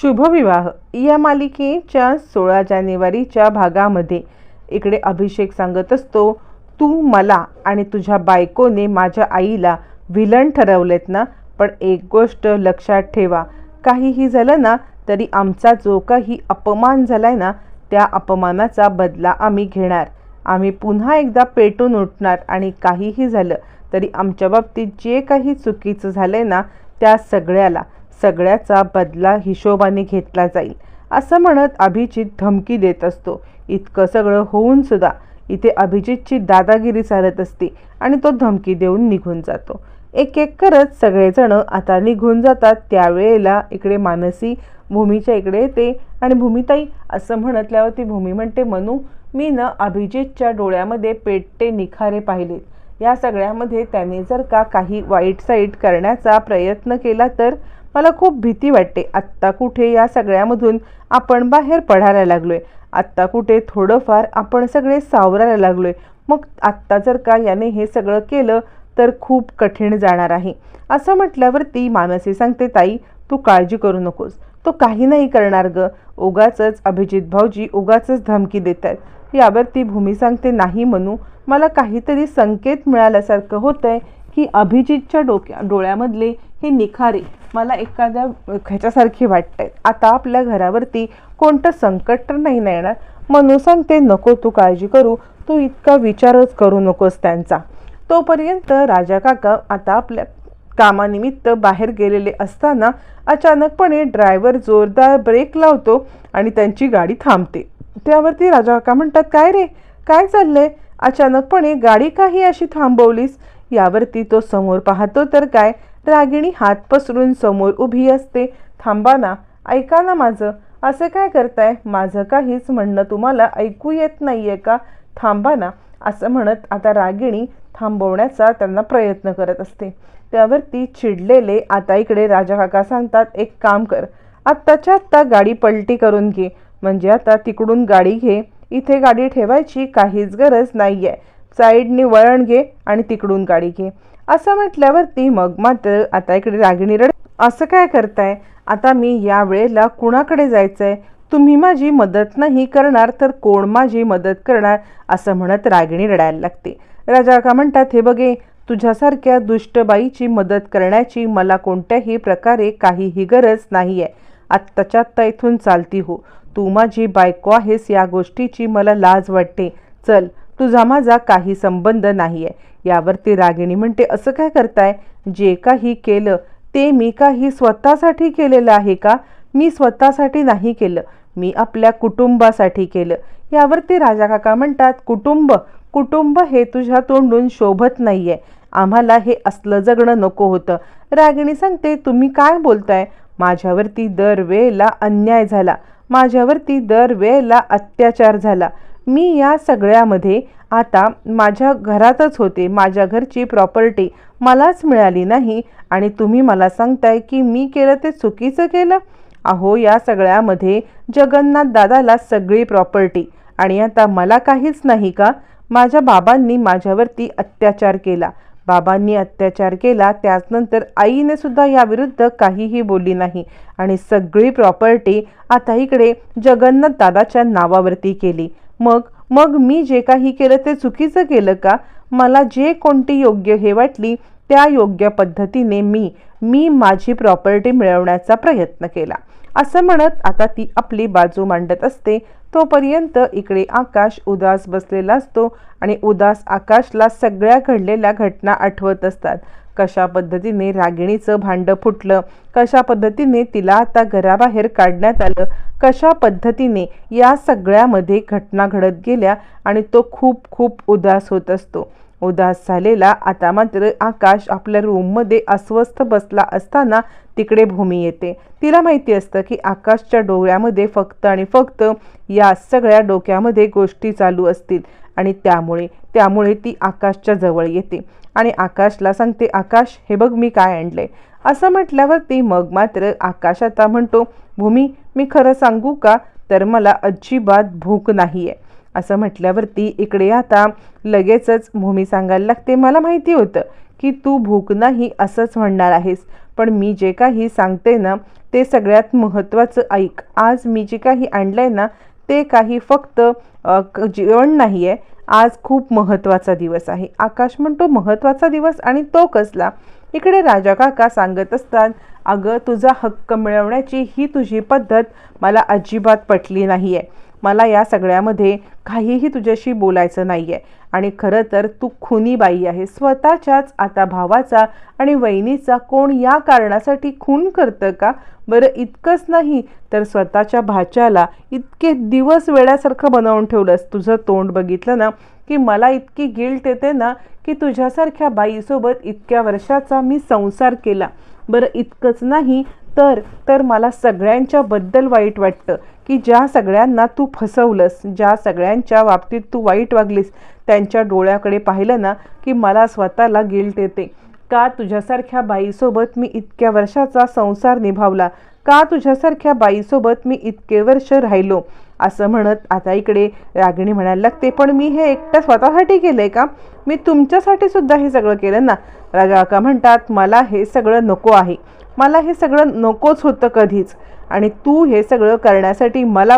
शुभविवाह. या मालिकेच्या सोळा जानेवारीच्या भागामध्ये इकडे अभिषेक सांगत असतो तू मला आणि तुझ्या बायकोने माझ्या आईला विलन ठरवलेत ना पण एक गोष्ट लक्षात ठेवा. काहीही झालं ना तरी आमचा जो काही अपमान झालाय ना त्या अपमानाचा बदला आम्ही घेणार. आम्ही पुन्हा एकदा पेटून उठणार आणि काहीही झालं तरी आमच्या बाबतीत जे काही चुकीचं झालंय ना त्या सगळ्याला सगळ्याचा बदला हिशोबाने घेतला जाईल असं म्हणत अभिजित धमकी देत असतो. इतकं सगळं होऊन सुद्धा इथे अभिजितची दादागिरी चालत असते आणि तो धमकी देऊन निघून जातो. एक एक करत सगळेजण आता निघून जातात. त्यावेळेला इकडे मानसी भूमीच्या इकडे येते आणि भूमिताई असं म्हणतल्यावर ती भूमी म्हणते मनू मी न अभिजितच्या डोळ्यामध्ये पेटते निखारे पाहिलेत. या सगळ्यामध्ये त्याने जर का काही वाईट साईट करण्याचा प्रयत्न केला तर मला खूप भीती वाटते. आत्ता कुठे या सगळ्यामधून आपण बाहेर पडायला लागलो आहे आत्ता कुठे थोडंफार आपण सगळे सावरायला लागलो आहे मग आत्ता जर का याने हे सगळं केलं तर खूप कठीण जाणार आहे. असं म्हटल्यावरती मानसी सांगते ताई तू काळजी करू नकोस. तो काही नाही करणार ग. उगाच अभिजित भाऊजी उगाच धमकी देत आहेत यावरती भूमी सांगते नाही म्हणू मला काहीतरी संकेत मिळाल्यासारखं होतंय. की अभिजितच्या डोक्या डोळ्यामधले हे निखारे मला एखाद्या ह्याच्यासारखी वाटते आता आपल्या घरावरती कोणतं संकट तर नाही ना येणार? म्हणून सांगते नको तू काळजी करू. तू इतका विचारच करू नकोस त्यांचा. तोपर्यंत राजा काका आता आपल्या कामानिमित्त बाहेर गेलेले असताना अचानकपणे ड्रायव्हर जोरदार ब्रेक लावतो आणि त्यांची गाडी थांबते. त्यावरती राजा काका म्हणतात काय रे? काय चाललंय? अचानकपणे गाडी काही अशी थांबवलीस? यावरती तो समोर पाहतो तर काय? रागिणी हात पसरून समोर उभी असते. थांबा ना ऐका ना माझं. असं काय करताय? माझं काहीच म्हणणं तुम्हाला ऐकू येत नाही आहे का? थांबा ना असं म्हणत आता रागिणी थांबवण्याचा त्यांना प्रयत्न करत असते. त्यावरती चिडलेले आता इकडे राजा काका सांगतात एक काम कर. आत्ताच्या आत्ता गाडी पलटी करून घे. म्हणजे आता तिकडून गाडी घे. इथे गाडी ठेवायची काहीच गरज नाही आहे साईडनी वळण घे आणि तिकडून गाडी घे. असं म्हटल्यावरती मग मात्र आता इकडे रागिणी रड असं काय करताय? आता मी या वेळेला कुणाकडे जायचंय? तुम्ही माझी मदत नाही करणार तर कोण माझी मदत करणार? असं म्हणत रागिणी रडायला लागते. राजा का म्हणतात हे बघे तुझ्यासारख्या दुष्टबाईची मदत करण्याची मला कोणत्याही प्रकारे काहीही गरज नाही आहे आत्ताच्या आत्ता इथून चालती हो. तू माझी बायको आहेस या गोष्टीची मला लाज वाटते. चल तुझा माझा काही संबंध नाही आहे यावरती रागिणी म्हणते असं काय करताय? जे काही केलं ते मी काही स्वतःसाठी केलेलं आहे का? मी स्वतःसाठी नाही केलं. मी आपल्या कुटुंबासाठी केलं. यावरती राजा काका म्हणतात कुटुंब कुटुंब हे तुझ्या तोंडून शोभत नाही आहे आम्हाला हे असलं जगणं नको होतं. रागिणी सांगते तुम्ही काय बोलताय? माझ्यावरती दरवेळेला अन्याय झाला. माझ्यावरती दरवेळेला अत्याचार झाला. मी या सगळ्यामध्ये आता माझ्या घरातच होते माझ्या घरची प्रॉपर्टी मलाच मिळाली नाही आणि तुम्ही मला सांगताय की मी केलं ते चुकीचं केलं? अहो या सगळ्यामध्ये जगन्नाथ दादाला सगळी प्रॉपर्टी आणि आता मला काहीच नाही का? माझ्या बाबांनी माझ्यावरती अत्याचार केला. बाबांनी अत्याचार केला त्याचनंतर आईने सुद्धा याविरुद्ध काहीही बोलली नाही आणि सगळी प्रॉपर्टी आता इकडे जगन्नाथ दादाच्या नावावरती केली. मग मग मी जे काही केलं ते चुकीचं केलं का? मला जे कोणती योग्य हे वाटली त्या योग्य पद्धतीने मी मी माझी प्रॉपर्टी मिळवण्याचा प्रयत्न केला. असं म्हणत आता ती आपली बाजू मांडत असते. तोपर्यंत इकडे आकाश उदास बसलेला असतो आणि उदास आकाशला सगळ्या घडलेल्या घटना आठवत असतात. कशा पद्धतीने रागिणीचं भांडं फुटलं? कशा पद्धतीने तिला आता घराबाहेर काढण्यात आलं? कशा पद्धतीने या सगळ्यामध्ये घटना घडत गेल्या? आणि तो खूप खूप उदास होत असतो. उदास झालेला आता मात्र आकाश आपल्या रूममध्ये अस्वस्थ बसला असताना तिकडे भूमी येते. तिला माहिती असतं की आकाशच्या डोळ्यामध्ये फक्त आणि फक्त या सगळ्या डोक्यामध्ये गोष्टी चालू असतील. आणि त्यामुळे त्यामुळे ती आकाशच्या जवळ येते. आणि आकाशला सांगते आकाश हे बघ मी काय आणले असं म्हटल्यावरती मग मात्र आकाश आता म्हणतो भूमी मी खरं सांगू का? तर मला अजिबात भूक नाही आहे असं म्हटल्यावरती इकडे आता लगेचच भूमी सांगायला लागते मला माहिती होतं की तू भूक नाही असंच म्हणणार आहेस पण मी जे काही सांगते ना ते सगळ्यात महत्त्वाचं ऐक. आज मी जे काही आणलं आहे ना ते काही फक्त जेवण नाही आहे आज खूप महत्त्वाचा दिवस आहे. आकाश म्हणतो महत्त्वाचा दिवस आणि तो कसला? इकडे राजा काका सांगत असतात अगं तुझा हक्क मिळवण्याची ही तुझी पद्धत मला अजिबात पटली नाही आहे मला या सगळ्यामध्ये काहीही तुझ्याशी बोलायचं नाही आहे आणि खरं तर तू खुनी बाई आहे. स्वतःच्याच आता भावाचा आणि वहिनीचा कोण या कारणासाठी खून करतं का? बरं इतकंच नाही तर स्वतःच्या भाच्याला इतके दिवस वेळासारखं बनवून ठेवलंस. तुझं तोंड बघितलं ना की मला इतकी गिल्ट येते ना की तुझ्यासारख्या बाईसोबत इतक्या वर्षाचा मी संसार केला. बरं इतकंच नाही तर तर मला सगळ्यांच्याबद्दल वाईट वाटतं की ज्या सगळ्यांना तू फसवलंस ज्या सगळ्यांच्या बाबतीत तू वाईट वागलीस त्यांच्या डोळ्याकडे पाहिलं ना की मला स्वतःला गिल्ट येते. का तुझ्यासारख्या बाईसोबत मी इतक्या वर्षाचा संसार निभावला? का तुझ्यासारख्या बाईसोबत मी इतके वर्ष राहिलो? असं म्हणत आता इकडे रागिणी म्हणायला लागते पण मी हे एकटं स्वतःसाठी केलं आहे का? मी तुमच्यासाठी सुद्धा हे सगळं केलं ना? राजा का म्हणतात मला हे सगळं नको आहे. मला हे सगळं नकोच होतं कधीच. आणि तू हे सगळं करण्यासाठी मला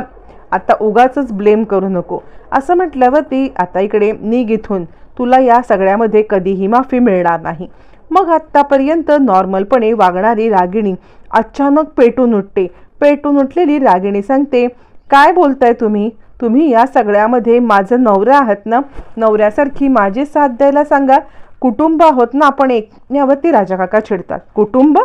आता उगाच ब्लेम करू नको. असं म्हटल्यावर ती आता इकडे निघ इथून. तुला या सगळ्यामध्ये कधीही माफी मिळणार नाही. मग आत्तापर्यंत नॉर्मलपणे वागणारी रागिणी अचानक पेटून उठते. पेटून उठलेली रागिणी सांगते काय बोलताय तुम्ही? तुम्ही या सगळ्यामध्ये माझं नवरा आहात ना? नवऱ्यासारखी माझी साथ द्यायला सांगा. कुटुंब आहोत ना आपण एक. यावरती राजा काका चिडतात. कुटुंब?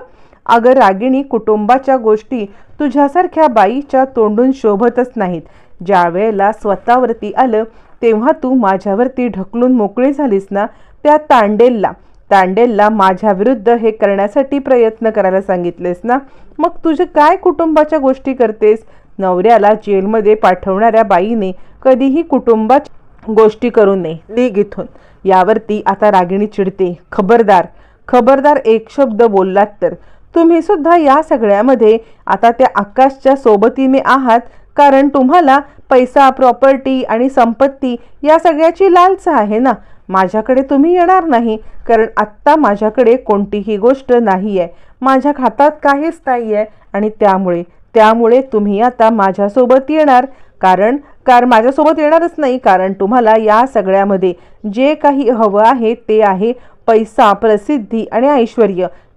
अगं रागिणी कुटुंबाच्या गोष्टी तुझ्यासारख्या बाईच्या तोंडून शोभतच नाहीत. ज्या वेळेला स्वतःवरती आलं तेव्हा तू माझ्यावरती ढकलून मोकळी झालीस ना त्या तांडेलला. तांडेलला माझ्या विरुद्ध हे करण्यासाठी प्रयत्न करायला सांगितलेस ना? मग तुझे काय कुटुंबाच्या गोष्टी करतेस? नवऱ्याला जेलमध्ये पाठवणाऱ्या बाईने कधीही कुटुंबाच्या गोष्टी करू नये निघ इथून. यावरती आता रागिणी चिडते. खबरदार. खबरदार एक शब्द बोललात तर. तुम्ही सुद्धा या सगळ्यामध्ये आता त्या आकाशच्या सोबतीने आहात कारण तुम्हाला पैसा प्रॉपर्टी आणि संपत्ती या सगळ्याची लालच आहे ना? माझ्याकडे तुम्ही येणार नाही कारण आत्ता माझ्याकडे कोणतीही गोष्ट नाही आहे माझ्या खात्यात काहीच नाही आहे आणि त्यामुळे त्यामुळे तुम्ही आता माझ्यासोबत येणार. कारण कार माझ्यासोबत येणारच नाही कारण तुम्हाला या सगळ्यामध्ये जे काही हवं आहे ते आहे पैसा प्रसिद्धी आणि ऐश्वर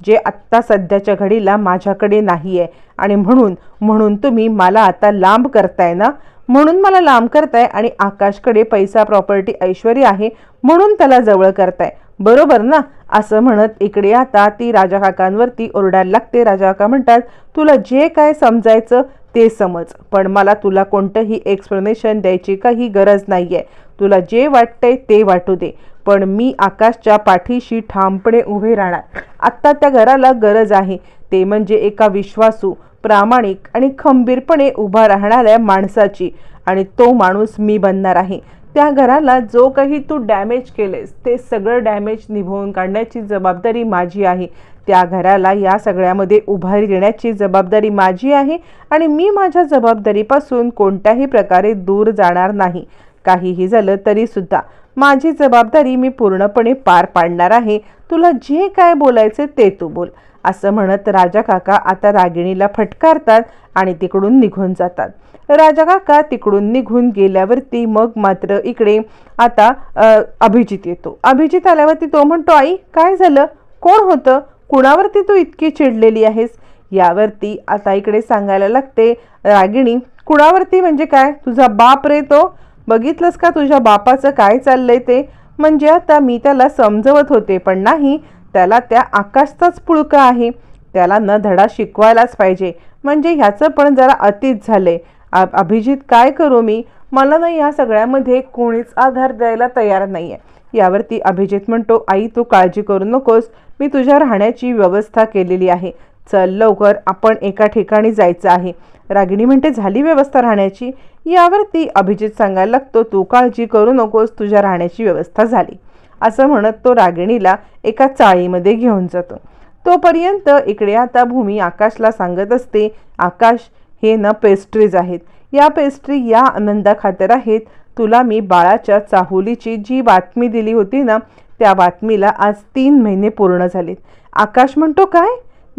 जे आत्ता सध्याच्या घडीला माझ्याकडे नाही आहे आणि म्हणून म्हणून तुम्ही मला आता लांब करताय ना? म्हणून मला लांब करताय आणि आकाशकडे पैसा प्रॉपर्टी ऐश्वर्य आहे म्हणून त्याला जवळ करताय. बरोबर ना? असं म्हणत इकडे आता ती राजा काकांवरती ओरडायला लागते. राजा काका म्हणतात तुला जे काय समजायचं ते समज. पण मला तुला कोणतंही एक्सप्लेनेशन द्यायची काही गरज नाही आहे तुला जे वाटतंय ते वाटू दे. पण मी आकाशच्या पाठीशी ठामपणे उभे राहणार. आत्ता त्या घराला गरज आहे. ते म्हणजे एका विश्वासू प्रामाणिक आणि खंबीरपणे उभा राहणाऱ्या माणसाची आणि तो माणूस मी बनणार आहे. त्या घराला जो काही तू डॅमेज केलेस ते सगळं डॅमेज निभवून काढण्याची जबाबदारी माझी आहे. त्या घराला या सगळ्यामध्ये उभारी देण्याची जबाबदारी माझी आहे आणि मी माझ्या जबाबदारीपासून कोणत्याही प्रकारे दूर जाणार नाही. काहीही झालं तरीसुद्धा माझी जबाबदारी मी पूर्णपणे पार पाडणार आहे. तुला जे काय बोलायचे ते तू बोल. असं म्हणत राजा काका आता रागिणीला फटकारतात आणि तिकडून निघून जातात. राजा काका तिकडून निघून गेल्यावरती मग मात्र इकडे आता अभिजित येतो. अभिजित आल्यावरती तो म्हणतो आई काय झालं? कोण होतं? कुणावरती तू इतकी चिडलेली आहेस? यावरती आता इकडे सांगायला लागते रागिणी कुणावरती म्हणजे काय? तुझा बाप रे तो बघितलंस का तुझ्या बापाचं काय चाललंय ते? म्हणजे आता मी त्याला समजवत होते पण नाही. त्याला त्या आकाशचाच पुळका आहे. त्याला न धडा शिकवायलाच पाहिजे. म्हणजे ह्याचं पण जरा अतीत झालंय. अभिजित काय करू मी? मला ना या सगळ्यामध्ये कोणीच आधार द्यायला तयार नाही आहे यावरती अभिजित म्हणतो आई तू काळजी करू नकोस. मी तुझ्या राहण्याची व्यवस्था केलेली आहे. चल लवकर. आपण एका ठिकाणी जायचं आहे. रागिणी म्हणते झाली व्यवस्था राहण्याची? यावरती अभिजित सांगायला लागतो तू काळजी करू नकोस तुझ्या राहण्याची व्यवस्था झाली. असं म्हणत तो रागिणीला एका चाळीमध्ये घेऊन जातो. तोपर्यंत इकडे आता भूमी आकाशला सांगत असते आकाश हे ना पेस्ट्रीज आहेत. या पेस्ट्री या आनंदाखातर आहेत. तुला मी बाळाच्या चाहुलीची जी बातमी दिली होती ना त्या बातमीला आज तीन महिने पूर्ण झालेत. आकाश म्हणतो काय?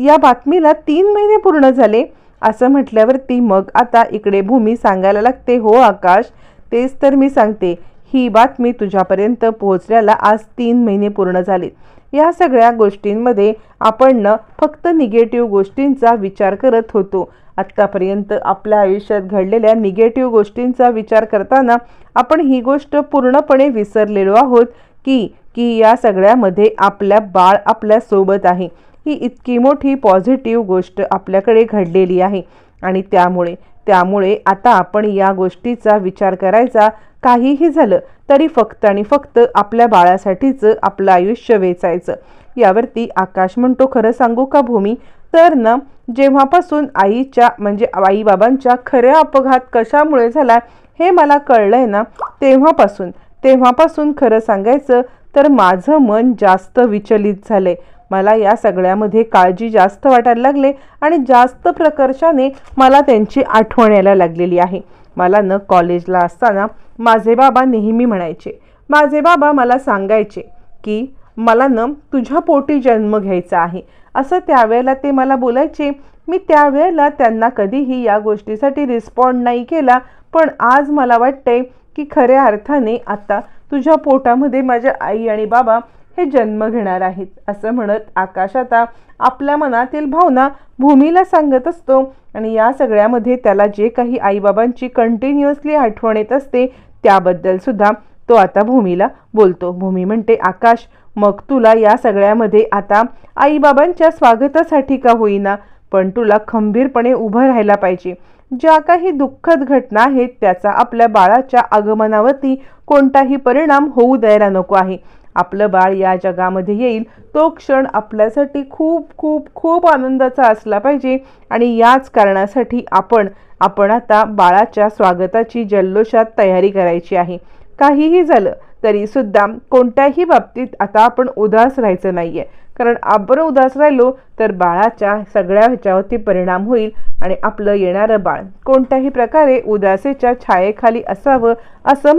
या बातमीला तीन महिने पूर्ण झाले. असं म्हटल्यावरती मग आता इकडे भूमी सांगायला लागते हो आकाश तेच तर मी सांगते. ही बातमी तुझ्यापर्यंत पोहोचल्याला आज तीन महिने पूर्ण झालेत या सगळ्या गोष्टींमध्ये आपण न फक्त निगेटिव्ह गोष्टींचा विचार करत होतो. आत्तापर्यंत आपल्या आयुष्यात घडलेल्या निगेटिव्ह गोष्टींचा विचार करताना आपण ही गोष्ट पूर्णपणे विसरलेलो आहोत की की या सगळ्यामध्ये आपल्या बाळ आपल्यासोबत आहे. ही इतकी मोठी पॉझिटिव्ह गोष्ट आपल्याकडे घडलेली आहे. आणि त्यामुळे त्यामुळे आता आपण या गोष्टीचा विचार करायचा. काहीही झालं तरी फक्त आणि फक्त आपल्या बाळासाठीचं आपलं आयुष्य वेचायचं. यावरती आकाश म्हणतो खरं सांगू का भूमी? तर ना जेव्हापासून आईच्या म्हणजे आईबाबांच्या खऱ्या अपघात कशामुळे झाला हे मला कळलंय ना तेव्हापासून. तेव्हापासून खरं सांगायचं तर माझं मन जास्त विचलित झालंय. मला या सगळ्यामध्ये काळजी जास्त वाटायला लागले आणि जास्त प्रकर्षाने मला त्यांची आठवण यायला लागलेली आहे. मला न कॉलेजला असताना माझे बाबा नेहमी म्हणायचे माझे बाबा मला सांगायचे की मला न तुझ्या पोटी जन्म घ्यायचा आहे. असं त्यावेळेला ते मला बोलायचे. मी त्यावेळेला त्यांना कधीही या गोष्टीसाठी रिस्पॉन्ड नाही केला पण आज मला वाटतंय की खऱ्या अर्थाने आता तुझ्या पोटामध्ये माझ्या आई आणि बाबा हे जन्म घेणार आहेत असं म्हणत आकाश आता आपल्या मनातील भावना भूमीला सांगत असतो. आणि या सगळ्यामध्ये त्याला जे काही आईबाबांची कंटिन्युअसली आठवण येत असते त्याबद्दल सुद्धा तो आता भूमीला बोलतो. भूमी म्हणते आकाश मग तुला या सगळ्यामध्ये आता आईबाबांच्या स्वागतासाठी का होईना? पण तुला खंबीरपणे उभं राहायला पाहिजे. ज्या काही दुःखद घटना आहेत त्याचा आपल्या बाळाच्या आगमनावरती कोणताही परिणाम होऊ द्यायला नको आहे. आपलं बाळ या जगामध्ये येईल तो क्षण आपल्यासाठी खूप खूप खूप आनंदाचा असला पाहिजे. आणि याच कारणासाठी आपण आपण आता बाळाच्या स्वागताची जल्लोषात तयारी करायची आहे. काहीही झालं तरी सुद्धा कोणत्याही बाबतीत आता आपण उदास राहायचं नाहीये. कारण आपण उदास राहिलो तर बाळाच्या सगळ्या ह्याच्यावरती परिणाम होईल आणि आपलं येणारं बाळ कोणत्याही प्रकारे उदासेच्या छायेखाली असावं असं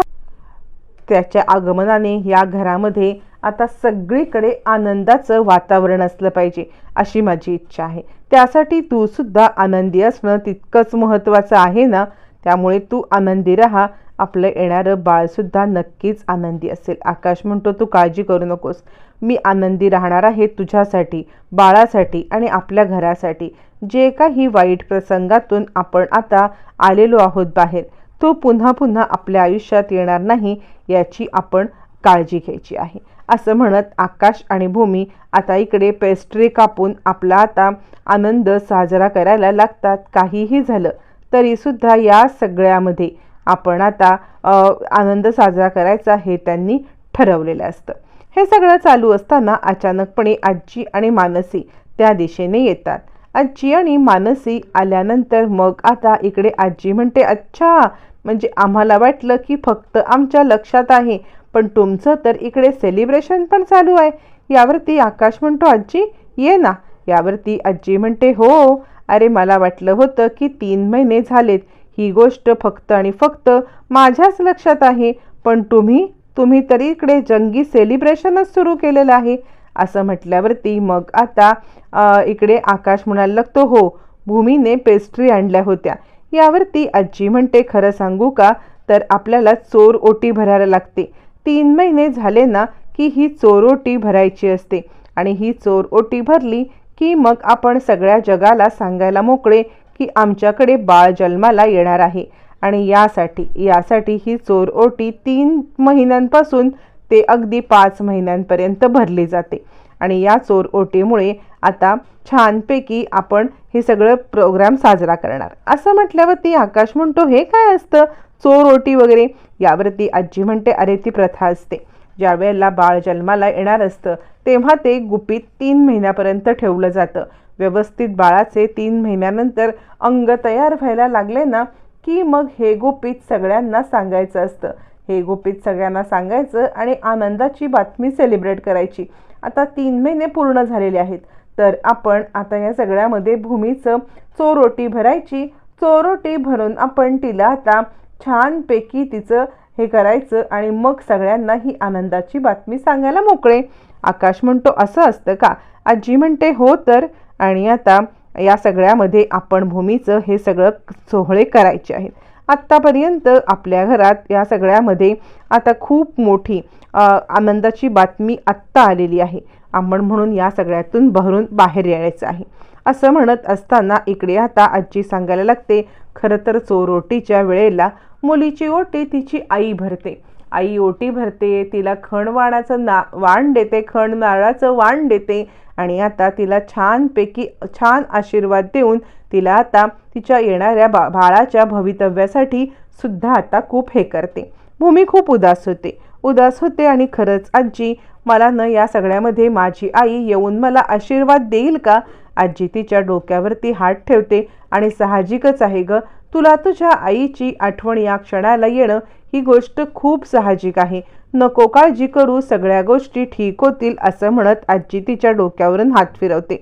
त्याच्या आगमनाने या घरामध्ये आता सगळीकडे आनंदाचं वातावरण असलं पाहिजे अशी माझी इच्छा आहे. त्यासाठी तू सुद्धा आनंदी असणं तितकंच महत्त्वाचं आहे ना? त्यामुळे तू आनंदी राहा. आपलं येणारं बाळसुद्धा नक्कीच आनंदी असेल. आकाश म्हणतो तू काळजी करू नकोस. मी आनंदी राहणार आहे तुझ्यासाठी बाळासाठी आणि आपल्या घरासाठी. जे काही वाईट प्रसंगातून आपण आता आलेलो आहोत बाहेर तो पुन्हा पुन्हा आपल्या आयुष्यात येणार नाही याची आपण काळजी घ्यायची आहे. असं म्हणत आकाश आणि भूमी आता इकडे पेस्ट्री कापून आपला आता आनंद साजरा करायला लागतात. काहीही झालं तरीसुद्धा या सगळ्यामध्ये आपण आता आनंद साजरा करायचा हे त्यांनी ठरवलेलं असतं. हे सगळं चालू असताना अचानकपणे आजी आणि मानसी त्या दिशेने येतात. आजी आणि मानसी आल्यानंतर मग आता इकडे आजी म्हणते अच्छा म्हणजे आम्हाला वाटलं की फक्त आमच्या लक्षात आहे पण तुमचं तर इकडे सेलिब्रेशन पण चालू आहे. यावरती आकाश म्हणतो आजी ये ना. यावरती आजी म्हणते हो. अरे मला वाटलं होतं की तीन महिने झालेत. ही गोष्ट फक्त आणि फक्त माझ्याच लक्षात आहे. पण तुम्ही तुम्ही तरी इकडे जंगी सेलिब्रेशनच सुरू केलेलं आहे. असं म्हटल्यावरती मग आता इकडे आकाश म्हणायला लागतो हो भूमीने पेस्ट्री आणल्या होत्या. यावरती आजी म्हणते खरं सांगू का? तर आपल्याला चोर ओटी भरायला लागते. तीन महिने झाले ना की ही चोर ओटी भरायची असते. आणि ही चोर ओटी भरली की मग आपण सगळ्या जगाला सांगायला मोकळे की आमच्याकडे बाळ जन्माला येणार आहे. आणि यासाठी यासाठी ही चोर ओटी तीन महिन्यांपासून ते अगदी पाच महिन्यांपर्यंत भरली जाते. आणि या चोर ओटीमुळे आता छानपैकी आपण हे सगळं प्रोग्राम साजरा करणार. असं म्हटल्यावरती आकाश म्हणतो हे काय असतं? चोर ओटी वगैरे? यावरती आजी म्हणते अरे ती प्रथा असते. ज्या वेळेला बाळ जन्माला येणार असतं तेव्हा ते गुपित तीन महिन्यापर्यंत ठेवलं जातं. व्यवस्थित बाळाचे तीन महिन्यानंतर अंग तयार व्हायला लागले ना की मग हे गुपित सगळ्यांना सांगायचं असतं. हे गुपित सगळ्यांना सांगायचं आणि आनंदाची बातमी सेलिब्रेट करायची. आता तीन महिने पूर्ण झालेले आहेत. तर आपण आता या सगळ्यामध्ये भूमीचं चोरोटी भरायची. चोरोटी भरून आपण तिला आता छानपैकी तिचं हे करायचं आणि मग सगळ्यांना ही आनंदाची बातमी सांगायला मोकळे. आकाश म्हणतो असं असतं का? आजी म्हणते हो तर. आणि आता या सगळ्यामध्ये आपण भूमीचं हे सगळं सोहळे करायचे आहेत. आत्तापर्यंत आपल्या घरात या सगळ्यामध्ये आता खूप मोठी आनंदाची बातमी आत्ता आलेली आहे. आपण म्हणून या सगळ्यातून भरून बाहेर यायचं आहे. असं म्हणत असताना इकडे आता आजी सांगायला लागते खरं तर चोरोटीच्या वेळेला मुलीची ओटी तिची आई भरते. आई ओटी भरते तिला खणवाणाचं ना वाण देते खण नारळाचं वाण देते. आणि आता तिला छानपैकी छान आशीर्वाद देऊन तिला आता तिच्या येणाऱ्या बा बाळाच्या भवितव्यासाठी सुद्धा आता खूप हे करते. भूमी खूप उदास होते. उदास होते आणि खरंच आजी मला न या सगळ्यामध्ये माझी आई येऊन मला आशीर्वाद देईल का? आजी तिच्या डोक्यावरती हात ठेवते आणि साहजिकच आहे गं तुला तुझ्या आईची आठवण या क्षणाला येणं ही गोष्ट खूप साहजिक आहे. नको काळजी करू सगळ्या गोष्टी ठीक होतील असं म्हणत आजी तिच्या डोक्यावरून हात फिरवते.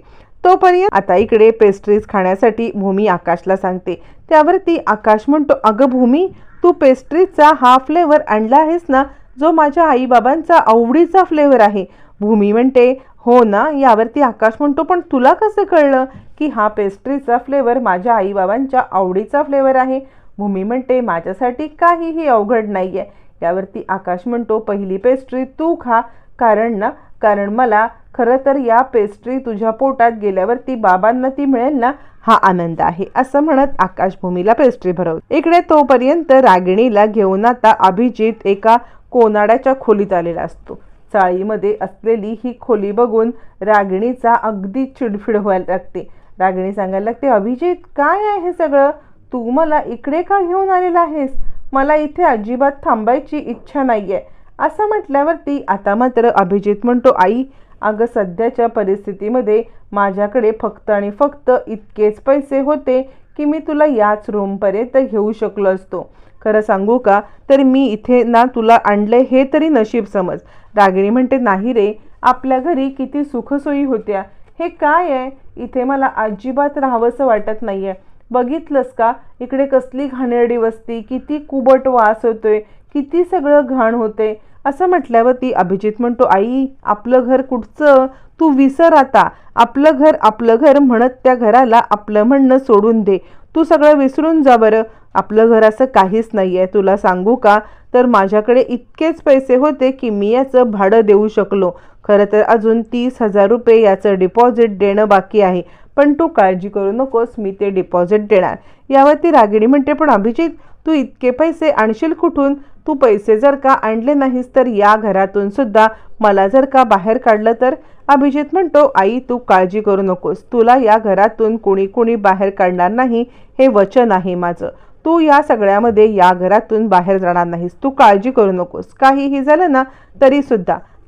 तोपर्यंत आता इकडे पेस्ट्रीज खाण्यासाठी भूमी आकाशला सांगते. त्यावरती आकाश म्हणतो अगं भूमी तू पेस्ट्रीजचा हा फ्लेवर आणला आहेस ना जो माझ्या आईबाबांचा आवडीचा फ्लेवर आहे. भूमी म्हणते हो ना यावरती आकाश म्हणतो पण तुला कसं कळलं? की हा पेस्ट्रीचा फ्लेवर माझ्या आईबाबांच्या आवडीचा फ्लेवर आहे. भूमी म्हणते माझ्यासाठी काहीही अवघड नाही आहे यावरती आकाश म्हणतो पहिली पेस्ट्री तू खा. कारण ना कारण मला खरं तर या पेस्ट्री तुझ्या पोटात गेल्यावरती बाबांना ती मिळेल ना हा आनंद आहे असं म्हणत आकाशभूमीला पेस्ट्री भरवत. इकडे तोपर्यंत रागिणीला घेऊन आता अभिजित एका कोनाड्याच्या खोलीत आलेला असतो. चाळीमध्ये असलेली ही खोली बघून रागिणीचा अगदी चिडफिड व्हायला लागते. रागिणी सांगायला लागते अभिजित काय आहे हे सगळं? तू मला इकडे का घेऊन आलेला आहेस? मला इथे अजिबात थांबायची इच्छा नाही आहे असं म्हटल्यावरती आता मात्र अभिजित म्हणतो आई अगं सध्याच्या परिस्थितीमध्ये माझ्याकडे फक्त आणि फक्त इतकेच पैसे होते की मी तुला याच रूमपर्यंत घेऊ शकलो असतो. खरं सांगू का? तर मी इथे ना तुला आणलंय हे तरी नशीब समज. रागिणी म्हणते नाही रे आपल्या घरी किती सुखसोयी होत्या. हे काय आहे? इथे मला अजिबात राहावंसं वाटत नाही आहे बघितलंस का? इकडे कसली घाणेरडी वस्ती किती कुबट वास होतोय किती सगळं घाण होते असं म्हटल्यावर ती अभिजित म्हणतो आई आपलं घर कुठचं? तू विसर आता. आपलं घर आपलं घर म्हणत त्या घराला आपलं म्हणणं सोडून दे. तू सगळं विसरून जा बरं. आपलं घर असं काहीच नाही आहे तुला सांगू का? तर माझ्याकडे इतकेच पैसे होते की मी याचं भाडं देऊ शकलो. खरं तर अजून तीस हजार रुपये याचं डिपॉझिट देणं बाकी आहे. पण तू काळजी करू नकोस मी ते डिपॉझिट देणार. यावरती रागिणी म्हणते पण अभिजित तू इतके पैसे आणशील कुठून? तू पैसे जर का आणले नाहीस तर या घरातून सुद्धा मला जर का बाहेर काढलं तर? अभिजित म्हणतो आई तू काळजी करू नकोस. तुला या घरातून कुणी कुणी बाहेर काढणार नाही हे वचन आहे माझं. तू या सगळ्यामध्ये या घरातून बाहेर जाणार नाहीस. तू काळजी करू नकोस. काहीही झालं ना तरी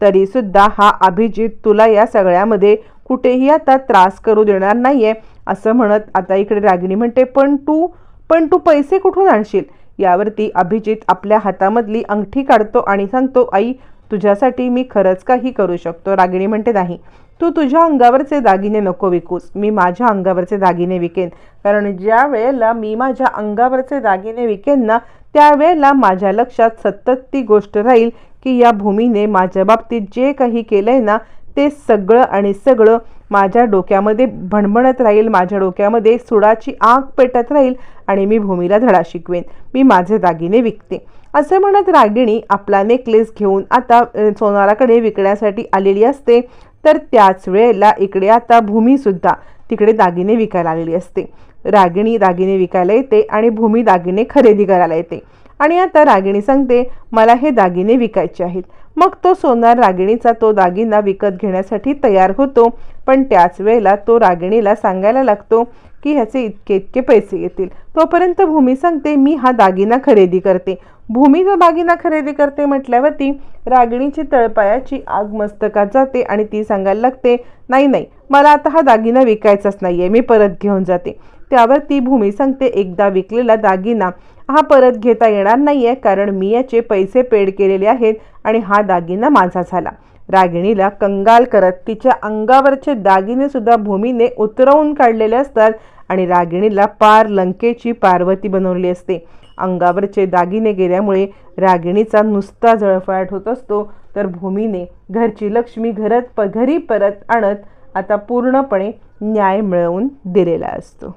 तरीसुद्धा तरी सुद्धा हा अभिजित तुला या सगळ्यामध्ये कुठेही आता त्रास करू देणार नाहीये असं म्हणत आता इकडे रागिणी म्हणते पण तू पण तू पैसे कुठून आणशील? यावरती अभिजित आपल्या हातामधली अंगठी काढतो आणि सांगतो आई तुझ्यासाठी मी खरंच काही करू शकतो. रागिणी म्हणते नाही तू तुझ्या अंगावरचे दागिने नको विकूस. मी माझ्या अंगावरचे दागिने विकेन. कारण ज्या वेळेला मी माझ्या अंगावरचे दागिने विकेन ना त्यावेळेला माझ्या लक्षात सतत ती गोष्ट राहील की या भूमीने माझ्या बाबतीत जे काही केलंय ना ते सगळं आणि सगळं माझ्या डोक्यामध्ये भणभणत राहील माझ्या डोक्यामध्ये सुडाची आग पेटत राहील आणि मी भूमीला धडा शिकवेन. मी माझे दागिने विकते. असे म्हणत रागिणी आपला नेकलेस घेऊन आता सोनाराकडे विकण्यासाठी आलेली असते तर त्याच वेळेला इकडे आता भूमीसुद्धा तिकडे दागिने विकायला आलेली असते. रागिणी दागिने विकायला येते आणि भूमी दागिने खरेदी करायला येते. आणि आता रागिणी सांगते मला हे दागिने विकायचे आहेत. मग तो सोनार रागिणीचा तो दागिना विकत घेण्यासाठी तयार होतो पण त्याच वेळेला तो रागिणीला सांगायला लागतो की ह्याचे इतके इतके पैसे येतील. तोपर्यंत भूमी सांगते मी हा दागिना खरेदी करते. भूमी जो दागिना खरेदी करते म्हटल्यावरती रागिणीची तळपायाची आग मस्तकात जाते आणि ती सांगायला लागते नाही नाही मला आता हा दागिना विकायचाच नाही आहे मी परत घेऊन जाते. त्यावर ती भूमी सांगते एकदा विकलेला दागिना हा परत घेता येणार नाही आहे कारण मी याचे पैसे पेड केलेले आहेत आणि हा दागिना माझा झाला. रागिणीला कंगाल करत तिच्या अंगावरचे दागिनेसुद्धा भूमीने उतरवून काढलेले असतात आणि रागिणीला पार लंकेची पार्वती बनवली असते. अंगावरचे दागिने गेल्यामुळे रागिणीचा नुसता जळफळाट होत असतो तर भूमीने घरची लक्ष्मी घरात प घरी परत आणत आता पूर्णपणे न्याय मिळवून दिलेला असतो.